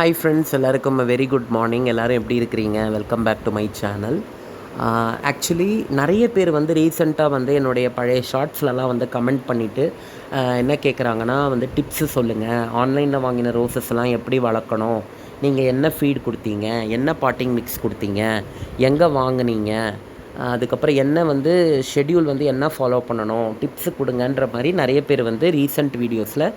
Hi friends எல்லாருக்கும் very good morning எல்லோரும் எப்படி இருக்கிறீங்க? Welcome back to my channel actually நிறைய பேர் வந்து ரீசெண்டாக வந்து என்னுடைய பழைய ஷார்ட்ஸ்லலாம் வந்து கமெண்ட் பண்ணிவிட்டு uh, என்ன கேட்குறாங்கன்னா வந்து டிப்ஸு சொல்லுங்கள் ஆன்லைனில் வாங்கின ரோசஸ்லாம் எப்படி வளர்க்கணும்? நீங்கள் என்ன ஃபீட் கொடுத்தீங்க? என்ன பாட்டிங் மிக்ஸ் கொடுத்தீங்க? எங்கே வாங்குனீங்க? அதுக்கப்புறம் என்ன வந்து ஷெட்யூல் வந்து என்ன ஃபாலோ பண்ணணும்? டிப்ஸு கொடுங்கன்ற மாதிரி நிறைய பேர் வந்து ரீசெண்ட் வீடியோஸில்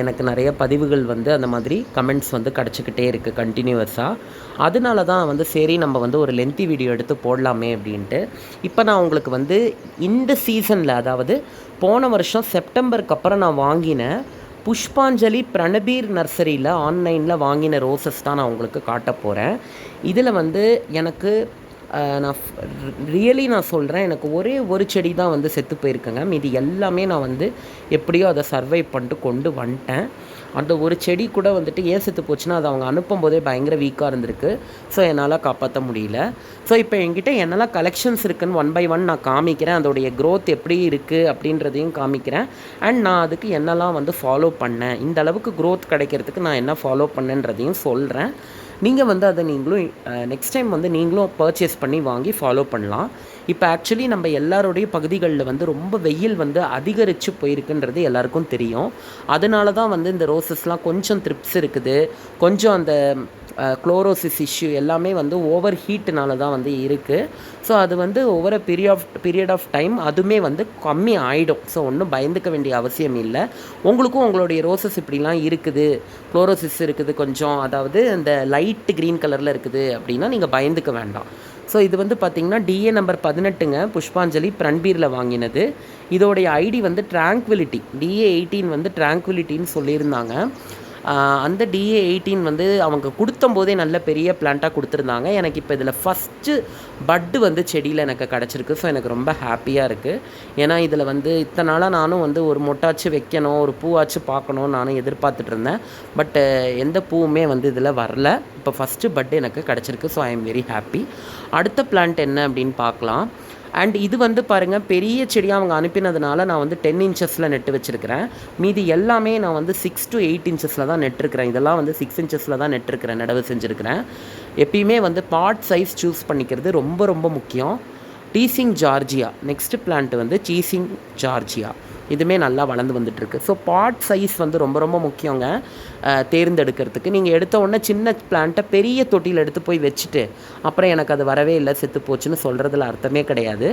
எனக்கு நிறைய பதிவுகள் வந்து அந்த மாதிரி கமெண்ட்ஸ் வந்து கிடச்சிக்கிட்டே இருக்குது கண்டினியூவஸாக அதனால தான் வந்து சரி நம்ம வந்து ஒரு லென்த்தி வீடியோ எடுத்து போடலாமே அப்படின்ட்டு. இப்போ நான் உங்களுக்கு வந்து இந்த சீசனில் அதாவது போன வருஷம் செப்டம்பருக்கு அப்புறம் நான் வாங்கின புஷ்பாஞ்சலி பிரணபீர் நர்சரியில் ஆன்லைனில் வாங்கின ரோசஸ் தான் நான் உங்களுக்கு காட்ட போகிறேன் இதில் வந்து எனக்கு நான் ரியலி நான் சொல்கிறேன் எனக்கு ஒரே ஒரு செடி தான் வந்து செத்து போயிருக்கேங்க. மீதி எல்லாமே நான் வந்து எப்படியோ அதை சர்வை பண்ணிட்டு கொண்டு வந்துட்டேன். அந்த ஒரு செடி கூட வந்துட்டு ஏன் செத்து போச்சுன்னா அது அவங்க அனுப்பும் போதே பயங்கர வீக்காக இருந்திருக்கு. ஸோ என்னால் காப்பாற்ற முடியல. ஸோ இப்போ என்கிட்ட என்னெல்லாம் கலெக்ஷன்ஸ் இருக்குதுன்னு ஒன் பை ஒன் நான் காமிக்கிறேன். அதோடைய க்ரோத் எப்படி இருக்குது அப்படின்றதையும் காமிக்கிறேன். அண்ட் நான் அதுக்கு என்னெல்லாம் வந்து ஃபாலோ பண்ணேன். இந்த அளவுக்கு க்ரோத் கிடைக்கிறதுக்கு நான் என்ன ஃபாலோ பண்ணேன்றதையும் சொல்கிறேன் நீங்கள் வந்து அதை நீங்களும் நெக்ஸ்ட் டைம் வந்து நீங்களும் பர்ச்சேஸ் பண்ணி வாங்கி ஃபாலோ பண்ணலாம். இப்போ ஆக்சுவலி நம்ம எல்லாருடைய பகுதிகளில் வந்து ரொம்ப வெயில் வந்து அதிகரித்து போயிருக்குன்றது எல்லாருக்கும் தெரியும். அதனால தான் வந்து இந்த ரோசஸ்லாம் கொஞ்சம் த்ரிப்ஸ் இருக்குது. கொஞ்சம் அந்த குளோரோசிஸ் இஷ்யூ எல்லாமே வந்து ஓவர் ஹீட்டுனால தான் வந்து இருக்குது ஸோ அது வந்து ஒவ்வொரு period of period of time அதுவுமே வந்து கம்மி ஆகிடும் ஸோ ஒன்றும் பயந்துக்க வேண்டிய அவசியம் இல்லை. உங்களுக்கும் உங்களுடைய ரோசஸ் இப்படிலாம் இருக்குது. குளோரோசிஸ் இருக்குது கொஞ்சம். அதாவது இந்த லைட் க்ரீன் கலரில் இருக்குது அப்படின்னா நீங்கள் பயந்துக்க வேண்டாம். ஸோ இது வந்து பார்த்திங்கன்னா டிஏ நம்பர் பதினெட்டுங்க புஷ்பாஞ்சலி பிரண்பீரில் வாங்கினது. இதோடைய ஐடி வந்து ட்ராங்குவிலிட்டி டிஏ எயிட்டீன் வந்து ட்ராங்குவிலிட்டின்னு சொல்லியிருந்தாங்க. அந்த டிஏ எயிட்டீன் வந்து அவங்க கொடுத்தும் போதே நல்ல பெரிய பிளான்ட்டாக கொடுத்துருந்தாங்க. எனக்கு இப்போ இதில் ஃபஸ்ட்டு பட்டு வந்து செடியில் எனக்கு கிடச்சிருக்கு. ஸோ எனக்கு ரொம்ப ஹாப்பியாக இருக்குது ஏன்னா இதில் வந்து இத்தனை நாளாக நானும் வந்து ஒரு மொட்டாச்சு வைக்கணும் ஒரு பூவாச்சு பார்க்கணும் நானும் எதிர்பார்த்துட்டு இருந்தேன். பட்டு எந்த பூவுமே வந்து இதில் வரல. இப்போ ஃபஸ்ட்டு பட்டு எனக்கு கிடச்சிருக்கு. So I am very happy அடுத்த பிளான்ட் என்ன அப்படின்னு பார்க்கலாம். அண்ட் இது வந்து பாருங்கள் பெரிய செடியாக அவங்க அனுப்பினதுனால நான் வந்து டென் இன்ச்சஸில் நெட்டு வச்சுருக்கிறேன். மீதி எல்லாமே நான் வந்து சிக்ஸ் டு எயிட் இன்ச்சஸில் தான் நெட்டிருக்கிறேன். இதெல்லாம் வந்து சிக்ஸ் இன்ச்சஸில் தான் நெட்டிருக்கிறேன் நடவு செஞ்சுருக்கிறேன். எப்பயுமே வந்து பாட் சைஸ் சூஸ் பண்ணிக்கிறது ரொம்ப ரொம்ப முக்கியம். டீசிங் ஜார்ஜியா நெக்ஸ்ட் பிளான்ட் வந்து சீசிங் ஜார்ஜியா இதுவுமே நல்லா வளர்ந்து வந்துட்டுருக்கு. ஸோ பாட் சைஸ் வந்து ரொம்ப ரொம்ப முக்கியங்க. தேர்ந்தெடுக்கிறதுக்கு. நீங்கள் எடுத்த உடனே சின்ன பிளான்ட்டை பெரிய தொட்டியில் எடுத்து போய் வச்சுட்டு அப்புறம் எனக்கு அது வரவே இல்லை செத்து போச்சுன்னு சொல்கிறதுல அர்த்தமே கிடையாது.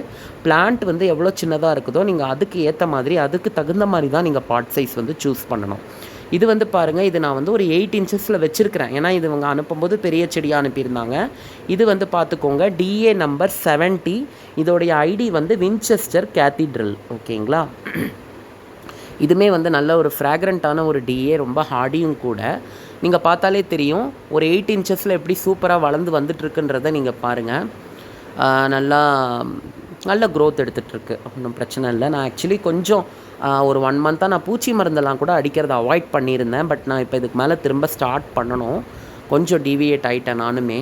பிளான்ட் வந்து எவ்வளோ சின்னதாக இருக்குதோ நீங்கள் அதுக்கு ஏற்ற மாதிரி அதுக்கு தகுந்த மாதிரி தான் நீங்கள் பாட் சைஸ் வந்து சூஸ் பண்ணணும். இது வந்து பாருங்கள் இது நான் வந்து ஒரு எயிட் இன்ச்சஸில் வச்சுருக்கிறேன். ஏன்னா இது இவங்க அனுப்பும்போது பெரிய செடியாக அனுப்பியிருந்தாங்க. இது வந்து பார்த்துக்கோங்க டிஏ நம்பர் செவன்ட்டி இதோடைய ஐடி வந்து வின்செஸ்டர் கேத்தீட்ரல் ஓகேங்களா இதுவுமே வந்து நல்ல ஒரு ஃப்ராக்ரண்ட்டான ஒரு டிஏ ரொம்ப ஹார்டியும் கூட. நீங்கள் பார்த்தாலே தெரியும் ஒரு எயிட் இன்ச்சஸில் எப்படி சூப்பராக வளர்ந்து வந்துட்டுருக்குன்றதை நீங்கள் பாருங்கள் நல்லா நல்ல க்ரோத் எடுத்துகிட்ருக்கு ஒன்றும் பிரச்சனை இல்லை. நான் ஆக்சுவலி கொஞ்சம் ஒரு ஒன் மந்த்தாக நான் பூச்சி மருந்தெல்லாம் கூட அடிக்கிறத அவாய்ட் பண்ணியிருந்தேன். பட் நான் இப்போ இதுக்கு மேலே திரும்ப ஸ்டார்ட் பண்ணணும். கொஞ்சம் டிவியேட் ஆகிட்டேன் நானுமே.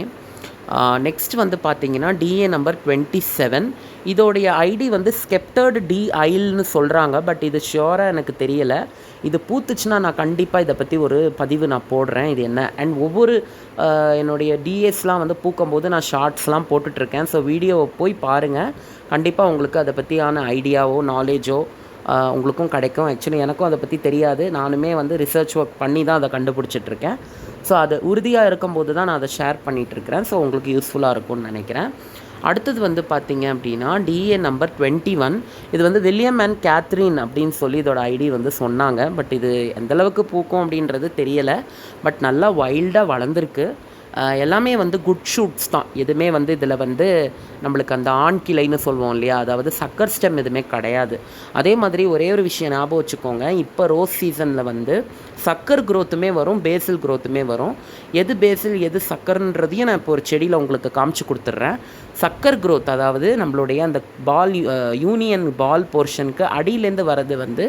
நெக்ஸ்ட் வந்து பார்த்தீங்கன்னா டிஏ நம்பர் டுவெண்ட்டி செவன் இதோடைய ஐடி வந்து ஸ்கெப்டர்டு டி ஐல்னு சொல்கிறாங்க பட் இது ஷியோராக எனக்கு தெரியலை. இது பூத்துச்சுன்னா நான் கண்டிப்பாக இதை பற்றி ஒரு பதிவு நான் போடுறேன். இது என்ன? அண்ட் ஒவ்வொரு என்னுடைய டிஎஸ்லாம் வந்து பூக்கும்போது நான் ஷார்ட்ஸ்லாம் போட்டுட்ருக்கேன். ஸோ வீடியோவை போய் பாருங்கள் கண்டிப்பாக உங்களுக்கு அதை பற்றியான ஐடியாவோ நாலேஜோ உங்களுக்கும் கிடைக்கும். ஆக்சுவலி எனக்கும் அதை பற்றி தெரியாது. நானுமே வந்து ரிசர்ச் ஒர்க் பண்ணி தான் அதை கண்டுபிடிச்சிட்ருக்கேன். ஸோ அது உறுதியாக இருக்கும்போது தான் நான் அதை ஷேர் பண்ணிகிட்ருக்கிறேன் ஸோ உங்களுக்கு யூஸ்ஃபுல்லாக இருக்கும்னு நினைக்கிறேன். அடுத்தது வந்து பார்த்தீங்க அப்படின்னா டிஏ நம்பர் டுவெண்ட்டி ஒன் இது வந்து வில்லியம் அண்ட் கேத்ரின் அப்படின்னு சொல்லி இதோட ஐடி வந்து சொன்னாங்க. பட் இது எந்தளவுக்கு பூக்கும் அப்படின்றது தெரியலை. பட் நல்லா வைல்டாக வளர்ந்துருக்கு. எல்லாமே வந்து குட் ஷூட்ஸ் தான். எதுவுமே வந்து இதில் வந்து நம்மளுக்கு அந்த ஆண் கிளைன்னு சொல்லுவோம் இல்லையா? அதாவது சக்கர் ஸ்டெம் எதுவுமே கிடையாது. அதே மாதிரி ஒரே ஒரு விஷயம் ஞாபகம் வச்சுக்கோங்க. இப்போ ரோஸ் சீசனில் வந்து சக்கர் க்ரோத்துமே வரும் பேசில் க்ரோத்துமே வரும். எது பேசில் எது சக்கர்ன்றதையும் நான் இப்போ ஒரு செடியில் உங்களுக்கு காமிச்சு கொடுத்துட்றேன். சக்கர் க்ரோத் அதாவது நம்மளுடைய அந்த பால் யூனியன் பால் போர்ஷனுக்கு அடியிலேருந்து வர்றது வந்து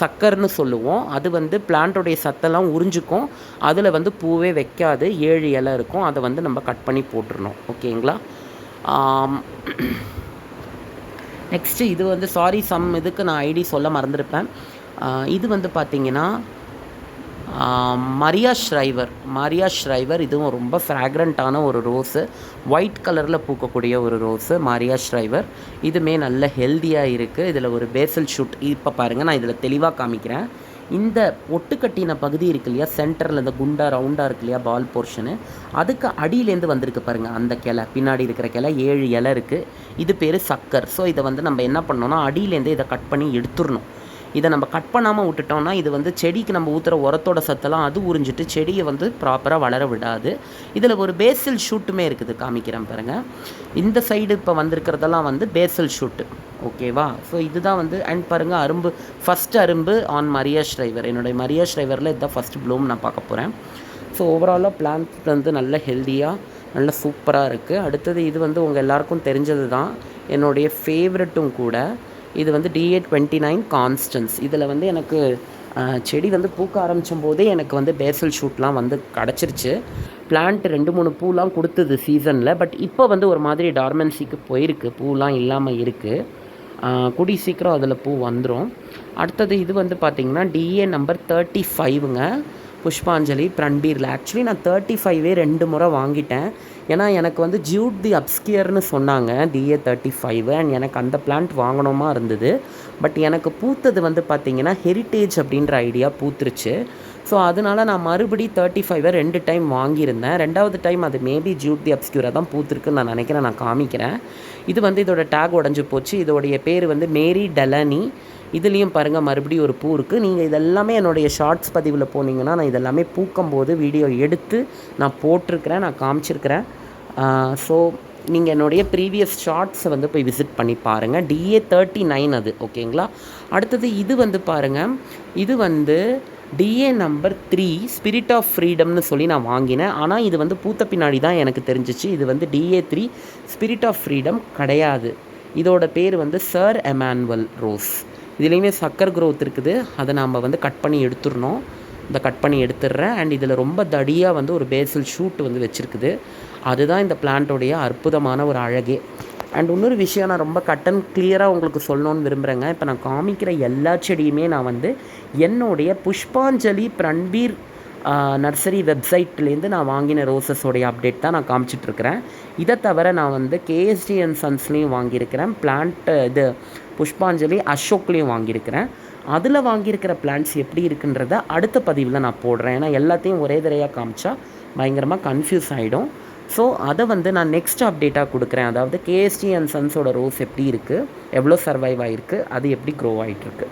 சக்கர்னு சொல்லுவோம். அது வந்து பிளான்ட்டோடைய சத்தெல்லாம் உறிஞ்சிக்கும். அதில் வந்து பூவே வைக்காது. ஏழு இலை இருக்கும். அதை வந்து நம்ம கட் பண்ணி போட்டுருணும் ஓகேங்களா நெக்ஸ்ட்டு இது வந்து சாரி சம் இதுக்கு நான் ஐடி சொல்ல மறந்துருப்பேன். இது வந்து பார்த்திங்கன்னா மரியா ஷ்ரைவர் மரியா ஷ்ரைவர் இதுவும் ரொம்ப ஃப்ராக்ரண்ட்டான ஒரு ரோஸு ஒயிட் கலரில் பூக்கக்கூடிய ஒரு ரோஸு மரியா ஷ்ரைவர் இதுவுமே நல்ல ஹெல்த்தியாக இருக்குது இதில் ஒரு பேசல் ஷூட் இப்போ பாருங்கள் நான் இதில் தெளிவாக காமிக்கிறேன். இந்த ஒட்டு கட்டின பகுதி இருக்கு இல்லையா சென்டரில் இந்த குண்டா ரவுண்டாக இருக்கு இல்லையா பால் போர்ஷனு அதுக்கு அடியிலேருந்து வந்திருக்கு பாருங்கள் அந்த கிளை. பின்னாடி இருக்கிற கிளை ஏழு இலை இருக்குது இது பேர் சக்கர். ஸோ இதை வந்து நம்ம என்ன பண்ணோன்னா அடியிலேருந்து இதை கட் பண்ணி எடுத்துடணும். இதை நம்ம கட் பண்ணாமல் விட்டுட்டோம்னா இது வந்து செடிக்கு நம்ம ஊற்றுற உரத்தோட சத்தெல்லாம் அது உறிஞ்சிட்டு செடியை வந்து ப்ராப்பராக வளர விடாது. இதில் ஒரு பேசல் ஷூட்டுமே இருக்குது காமிக்கிறேன் பாருங்கள் இந்த சைடு இப்போ வந்திருக்கிறதெல்லாம் வந்து பேசல் ஷூட்டு ஓகேவா ஸோ இதுதான் வந்து அண்ட் பாருங்கள் அரும்பு ஃபஸ்ட் அரும்பு ஆன் மரியா ஸ்ட்ரைவர் என்னுடைய மரியா ஸ்ட்ரைவரில் இதுதான் ஃபஸ்ட் ப்ளூம் நான் பார்க்க போகிறேன் ஸோ ஓவராலாக பிளான்ட் வந்து நல்ல ஹெல்த்தியாக நல்ல சூப்பராக இருக்குது அடுத்தது இது வந்து உங்கள் எல்லாருக்கும் தெரிஞ்சது தான் என்னுடைய ஃபேவரட்டும் கூட இது வந்து டிஏ டுவெண்ட்டி நைன் கான்ஸ்டன்ஸ் இதில் வந்து எனக்கு செடி வந்து பூக்க ஆரம்பித்தும் போதே எனக்கு வந்து பேசல் ஷூட்லாம் வந்து கிடச்சிருச்சு. பிளான்ட் ரெண்டு மூணு பூலாம் கொடுத்தது சீசனில் பட் இப்போ வந்து ஒரு மாதிரி டார்மென்சிக்கு போயிருக்கு. பூலாம் இல்லாமல் இருக்குது குடி சீக்கிரம் அதில் பூ வந்துடும் அடுத்தது இது வந்து பார்த்திங்கன்னா டிஏ நம்பர் தேர்ட்டி ஃபைவுங்க புஷ்பாஞ்சலி பிரன்பீரில் ஆக்சுவலி நான் தேர்ட்டி ஃபைவே ரெண்டு முறை வாங்கிட்டேன். ஏன்னா எனக்கு வந்து ஜூட் தி அப்ஸ்கியர்னு சொன்னாங்க. டிஏ தேர்ட்டி ஃபைவ் அண்ட் எனக்கு அந்த பிளான்ட் வாங்கணுமா இருந்தது. பட் எனக்கு பூத்தது வந்து பார்த்திங்கன்னா ஹெரிட்டேஜ் அப்படின்ற ஐடியா பூத்துருச்சு. ஸோ அதனால நான் மறுபடி தேர்ட்டி ஃபைவை ரெண்டு டைம் வாங்கியிருந்தேன். ரெண்டாவது டைம் அது மேபி ஜூட் தி அப்ஸ்கியூராக தான் பூத்துருக்குன்னு நான் நினைக்கிறேன். நான் காமிக்கிறேன். இது வந்து இதோட டேக் உடஞ்சி போச்சு. இதோடைய பேர் வந்து மேரி டெலனி இதுலேயும் பாருங்கள் மறுபடியும் ஒரு பூ இருக்குது நீங்கள் இதெல்லாமே என்னுடைய ஷார்ட்ஸ் பதிவில் போனீங்கன்னா நான் இதெல்லாமே பூக்கும் போது வீடியோ எடுத்து நான் போட்டிருக்கிறேன் நான் காமிச்சிருக்கிறேன். ஸோ நீங்கள் என்னுடைய ப்ரீவியஸ் ஷார்ட்ஸை வந்து போய் விசிட் பண்ணி பாருங்கள் டிஏ தேர்ட்டி நைன் அது ஓகேங்களா அடுத்தது இது வந்து பாருங்கள் இது வந்து TA number three spirit of ஃப்ரீடம்னு சொல்லி நான் வாங்கினேன். ஆனால் இது வந்து பூத்த பின்னாடி தான் எனக்கு தெரிஞ்சிச்சு. இது வந்து TA three spirit of freedom கிடையாது. இதோட பேர் வந்து சர் எமானுவல் ரோஸ் இதுலேயுமே சக்கர் க்ரோத் இருக்குது. அதை நாம் வந்து கட் பண்ணி எடுத்துடணும். இந்த கட் பண்ணி எடுத்துடுறேன். அண்ட் இதில் ரொம்ப தடியாக வந்து ஒரு பேசல் ஷூட் வந்து வச்சுருக்குது. அதுதான் இந்த பிளான்ட்டோடைய அற்புதமான ஒரு அழகே. அண்ட் இன்னொரு விஷயம் நான் ரொம்ப கட் அண்ட் கிளியராக உங்களுக்கு சொல்லணும்னு விரும்புகிறேங்க இப்போ நான் காமிக்கிற எல்லா செடியுமே நான் வந்து என்னுடைய புஷ்பாஞ்சலி பிரண்பீர் நர்சரி வெப்சைட்லேருந்து நான் வாங்கின ரோசஸோடைய அப்டேட் தான் நான் காமிச்சிட்ருக்கிறேன். இதை தவிர நான் வந்து கேஎஸ்டி அண்ட் சன்ஸ்லேயும் வாங்கியிருக்கிறேன். பிளான்ட்டு இது புஷ்பாஞ்சலி அசோக்லேயும் வாங்கியிருக்கிறேன். அதில் வாங்கியிருக்கிற பிளான்ட்ஸ் எப்படி இருக்குன்றத அடுத்த பதிவில் நான் போடுறேன். ஏன்னா எல்லாத்தையும் ஒரே தடையாக காமிச்சா பயங்கரமாக கன்ஃபியூஸ் ஆகிடும் ஸோ அதை வந்து நான் நெக்ஸ்ட் அப்டேட்டாக கொடுக்குறேன். அதாவது கேஎஸ்டி அண்ட் சன்ஸோட ரோஸ் எப்படி இருக்குது எவ்வளோ சர்வைவ் ஆகிருக்கு அது எப்படி க்ரோ ஆகிட்டுருக்கு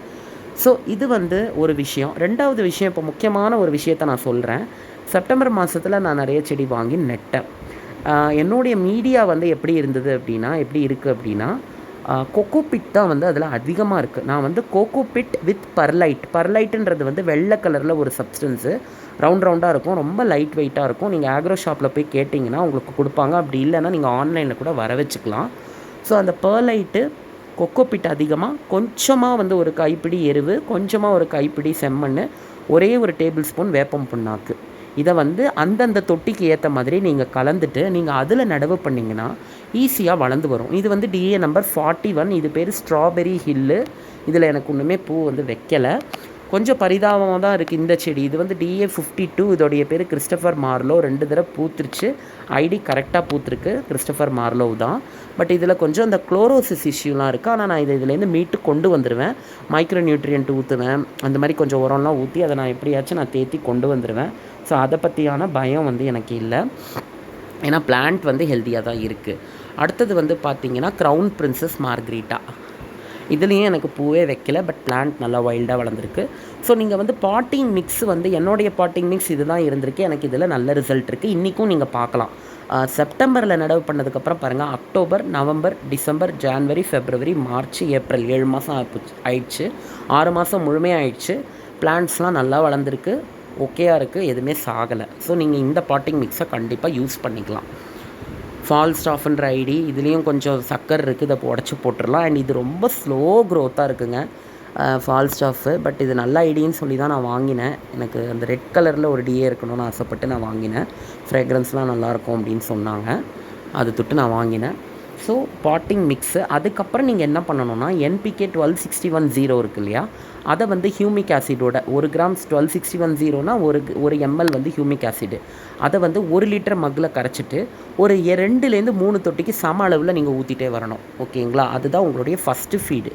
ஸோ இது வந்து ஒரு விஷயம். ரெண்டாவது விஷயம் இப்போ முக்கியமான ஒரு விஷயத்தை நான் சொல்கிறேன் செப்டம்பர் மாதத்தில் நான் நிறைய செடி வாங்கி நெட்டேன். என்னுடைய மீடியா வந்து எப்படி இருந்தது அப்படின்னா எப்படி இருக்குது அப்படின்னா கொக்கோபிட் தான் வந்து அதில் அதிகமாக இருக்குது நான் வந்து கோகோபிட் வித் பர்லைட் பர்லைட்டுன்றது வந்து வெள்ளை கலரில் ஒரு சப்ஸ்டன்ஸு ரவுண்ட் ரவுண்டாக இருக்கும். ரொம்ப லைட் வெயிட்டாக இருக்கும். நீங்கள் ஆக்ரோ ஷாப்பில் போய் கேட்டிங்கன்னா உங்களுக்கு கொடுப்பாங்க. அப்படி இல்லைன்னா நீங்கள் ஆன்லைனில் கூட வர வச்சுக்கலாம். ஸோ அந்த பர்லைட்டு கொக்கோபிட் அதிகமாக கொஞ்சமாக வந்து ஒரு கைப்பிடி எருவு கொஞ்சமாக ஒரு கைப்பிடி செம்மண் ஒரே ஒரு டேபிள் ஸ்பூன் வேப்பம் புண்ணாக்கு. இதை வந்து அந்தந்த தொட்டிக்கு ஏற்ற மாதிரி நீங்கள் கலந்துட்டு நீங்கள் அதில் நடவு பண்ணிங்கன்னா ஈஸியாக வளர்ந்து வரும். இது வந்து டிஏ நம்பர் ஃபார்ட்டி ஒன் இது பேர் ஸ்ட்ராபெரி ஹில்லு இதில் எனக்கு ஒன்றுமே பூ வந்து வைக்கலை. கொஞ்சம் பரிதாபமாக தான் இருக்குது இந்த செடி. இது வந்து டிஏ ஃபிஃப்டி டூ இதோடைய பேர் கிறிஸ்டஃபர் மார்லோ ரெண்டு தடவை பூத்துருச்சு. ஐடி கரெக்டாக பூத்துருக்கு. கிறிஸ்டஃபர் மார்லோவ் தான். பட் இதில் கொஞ்சம் அந்த குளோரோசிஸ் இஷ்யூலாம் இருக்குது ஆனால் நான் இதை இதுலேருந்து மீட்டு கொண்டு வந்துடுவேன் மைக்ரோ நியூட்ரியன்ட் ஊற்றுவேன் அந்த மாதிரி கொஞ்சம் உரம்லாம் ஊற்றி அதை நான் எப்படியாச்சும் நான் தேத்தி கொண்டு வந்துடுவேன் ஸோ அதை பற்றியான பயம் வந்து எனக்கு இல்லை. ஏன்னா பிளான்ட் வந்து ஹெல்த்தியாக தான் இருக்குது அடுத்தது வந்து பார்த்தீங்கன்னா க்ரௌன் பிரின்சஸ் மார்க்ரீட்டா இதுலேயும் எனக்கு பூவே வைக்கல பட் பிளான்ட் நல்லா வைல்டாக வளர்ந்துருக்கு. ஸோ நீங்கள் வந்து பாட்டிங் மிக்ஸ் வந்து என்னுடைய பாட்டிங் மிக்ஸ் இது தான் இருந்திருக்கு. எனக்கு இதில் நல்ல ரிசல்ட் இருக்குது இன்றைக்கும் நீங்கள் பார்க்கலாம். செப்டம்பரில் நடவு பண்ணதுக்கப்புறம் பாருங்கள் October November December January February March April ஏழு மாதம் ஆயிடுச்சு. ஆறு மாதம் முழுமையாக ஆயிடுச்சு. பிளான்ட்ஸ்லாம் நல்லா வளர்ந்துருக்கு. ஓகேயாக இருக்குது எதுவுமே சாகலை. ஸோ நீங்கள் இந்த பாட்டிங் மிக்ஸை கண்டிப்பாக யூஸ் பண்ணிக்கலாம். ஃபால் ஸ்டாஃப்ன்ற ஐடி இதுலேயும் கொஞ்சம் சக்கர் இருக்குது இதை உடச்சி போட்டுடலாம் அண்ட் இது ரொம்ப ஸ்லோ க்ரோத்தாக இருக்குங்க. ஃபால் ஸ்டாஃபு பட் இது நல்ல ஐடின்னு சொல்லி தான் நான் வாங்கினேன். எனக்கு அந்த ரெட் கலரில் ஒரு டிஏ இருக்கணும்னு ஆசைப்பட்டு நான் வாங்கினேன். ஃப்ரேக்ரன்ஸ்லாம் நல்லாயிருக்கும் அப்படின்னு சொன்னாங்க. அது தொட்டு நான் வாங்கினேன். ஸோ பாட்டிங் மிக்ஸு அதுக்கப்புறம் நீங்கள் என்ன பண்ணணும்னா NPK twelve sixty one zero இருக்கு இல்லையா? அதை வந்து ஹியூமிக் ஆசிடோட ஒரு கிராம்ஸ் டுவெல் சிக்ஸ்டி ஒன் ஜீரோனா ஒரு ஒரு எம்எல் வந்து ஹியூமிக் ஆசிடு அதை வந்து ஒரு லிட்டர் மக்கில் கரைச்சிட்டு ஒரு ரெண்டுலேருந்து மூணு தொட்டிக்கு சம அளவில் நீங்கள் ஊற்றிட்டே வரணும். ஓகேங்களா அதுதான் உங்களுடைய ஃபஸ்ட்டு ஃபீடு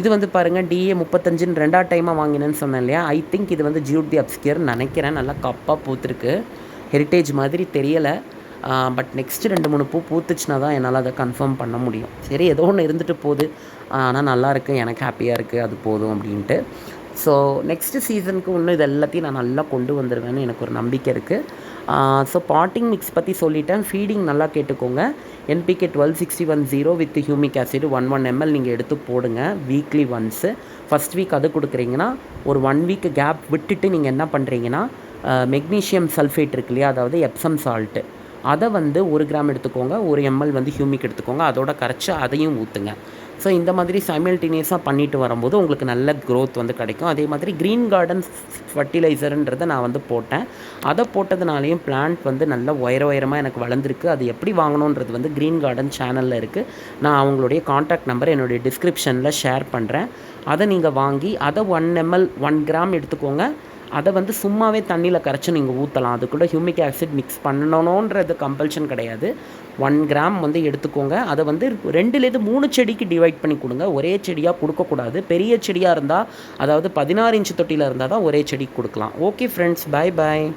இது வந்து பாருங்கள் டிஏ முப்பத்தஞ்சுன்னு ரெண்டாவது டைமாக வாங்கினேன்னு சொன்னேன் இல்லையா? ஐ திங்க் இது வந்து ஜியூட் தி அப்ஸ்கியர் நினைக்கிறேன். நல்லா கப்பாக பூத்துருக்கு. ஹெரிட்டேஜ் மாதிரி தெரியலை. பட் நெக்ஸ்ட்டு ரெண்டு மூணு பூ பூத்துச்சுன்னா தான் என்னால் அதை கன்ஃபார்ம் பண்ண முடியும். சரி ஏதோ ஒன்று இருந்துட்டு போகுது. ஆனால் நல்லா இருக்குது எனக்கு ஹாப்பியாக இருக்குது அது போதும் அப்படின்ட்டு. ஸோ நெக்ஸ்ட்டு சீசனுக்கு இன்னும் இது எல்லாத்தையும் நான் நல்லா கொண்டு வந்துடுவேன்னு எனக்கு ஒரு நம்பிக்கை இருக்குது ஸோ பாட்டிங் மிக்ஸ் பற்றி சொல்லிட்டேன். ஃபீடிங் நல்லா கேட்டுக்கோங்க. NPK twelve sixty one zero with humic acid one one ml நீங்கள் எடுத்து போடுங்க வீக்லி ஒன்ஸு ஃபஸ்ட் வீக் அது கொடுக்குறீங்கன்னா ஒரு ஒன் வீக் கேப் விட்டுட்டு நீங்கள் என்ன பண்ணுறீங்கன்னா மெக்னீஷியம் சல்ஃபேட் இருக்கு இல்லையா? அதாவது எப்சம் சால்ட்டு அதை வந்து ஒரு கிராம் எடுத்துக்கோங்க ஒரு எம்எல் வந்து ஹியூமிக் எடுத்துக்கோங்க அதோட கரைச்சி அதையும் ஊற்றுங்க ஸோ இந்த மாதிரி சைமல்டேனியஸாக பண்ணிட்டு வரும்போது உங்களுக்கு நல்ல க்ரோத் வந்து கிடைக்கும். அதே மாதிரி க்ரீன் கார்டன் ஃபர்டிலைசருன்றதை நான் வந்து போட்டேன். அதை போட்டதுனாலையும் பிளான்ட் வந்து நல்ல உயர உயரமாக எனக்கு வளர்ந்துருக்கு. அது எப்படி வாங்கணுன்றது வந்து க்ரீன் கார்டன் சேனலில் இருக்குது நான் அவங்களுடைய காண்டாக்ட் நம்பர் என்னுடைய டிஸ்கிரிப்ஷனில் ஷேர் பண்ணுறேன் அதை நீங்கள் வாங்கி அதை ஒன் எம்எல் ஒன் கிராம் எடுத்துக்கோங்க. அதை வந்து சும்மாவே தண்ணியில் கரைச்சி நீங்கள் ஊற்றலாம் அது கூட ஹியூமிக் ஆசிட் மிக்ஸ் பண்ணணுன்றது கம்பல்ஷன் கிடையாது. ஒன் கிராம் வந்து எடுத்துக்கோங்க. அதை வந்து ரெண்டுலேருந்து மூணு செடிக்கு டிவைட் பண்ணி கொடுங்க. ஒரே செடியாக கொடுக்கக்கூடாது. பெரிய செடியாக இருந்தால் அதாவது பதினாறு இன்ச்சு தொட்டியில் இருந்தால் தான் ஒரே செடிக்கு கொடுக்கலாம். Okay friends by by